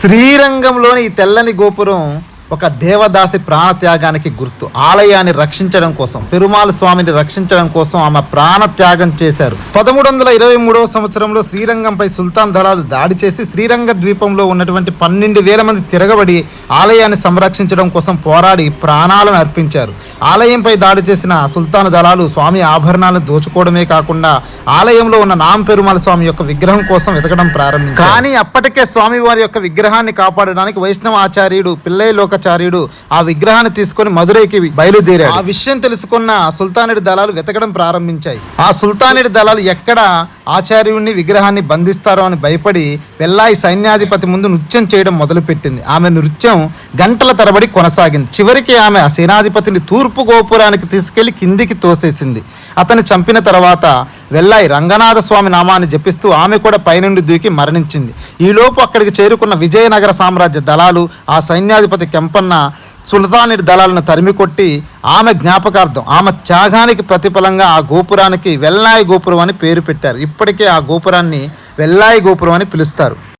శ్రీరంగంలోని ఈ తెల్లని గోపురం ఒక దేవదాసి ప్రాణత్యాగానికి గుర్తు. ఆలయాన్ని రక్షించడం కోసం పెరుమాళ స్వామిని రక్షించడం కోసం ఆమె ప్రాణత్యాగం చేశారు. పదమూడు వందల ఇరవై మూడవ సంవత్సరంలో శ్రీరంగంపై సుల్తాన్ దళాలు దాడి చేసి శ్రీరంగ ద్వీపంలో ఉన్నటువంటి పన్నెండు వేల మంది తిరగబడి ఆలయాన్ని సంరక్షించడం కోసం పోరాడి ప్రాణాలను అర్పించారు. ఆలయంపై దాడి చేసిన సుల్తాన్ దళాలు స్వామి ఆభరణాలను దోచుకోవడమే కాకుండా ఆలయంలో ఉన్న నాం పెరుమాళ స్వామి యొక్క విగ్రహం కోసం వెతకడం ప్రారంభించారు. కానీ అప్పటికే స్వామి వారి యొక్క విగ్రహాన్ని కాపాడడానికి వైష్ణవ ఆచార్యుడు లోకాచార్యుడు ఆ విగ్రహాన్ని తీసుకొని మదురైకి బయలుదేరాడు. ఆ విషయం తెలుసుకున్న సుల్తానుడి దళాలు వెతకడం ప్రారంభించాయి. ఆ సుల్తానుడి దళాలు ఎక్కడ ఆచార్యుడిని విగ్రహాన్ని బంధిస్తారో అని భయపడి వెల్లాయి సైన్యాధిపతి ముందు నృత్యం చేయడం మొదలుపెట్టింది. ఆమె నృత్యం గంటల తరబడి కొనసాగింది. చివరికి ఆమె ఆ సేనాధిపతిని తూర్పు గోపురానికి తీసుకెళ్ళి కిందికి తోసేసింది. అతన్ని చంపిన తర్వాత వెల్లాయి రంగనాథ స్వామి నామాన్ని జపిస్తూ ఆమె కూడా పైనుండి దూకి మరణించింది. ఈలోపు అక్కడికి చేరుకున్న విజయనగర సామ్రాజ్య దళాలు ఆ సైన్యాధిపతి కెంపన్న సుల్తానుడి దళాలను తరిమికొట్టి ఆమె జ్ఞాపకార్థం ఆమె త్యాగానికి ప్రతిఫలంగా ఆ గోపురానికి వెల్లాయి గోపురం అని పేరు పెట్టారు. ఇప్పటికే ఆ గోపురాన్ని వెల్లాయి గోపురం అని పిలుస్తారు.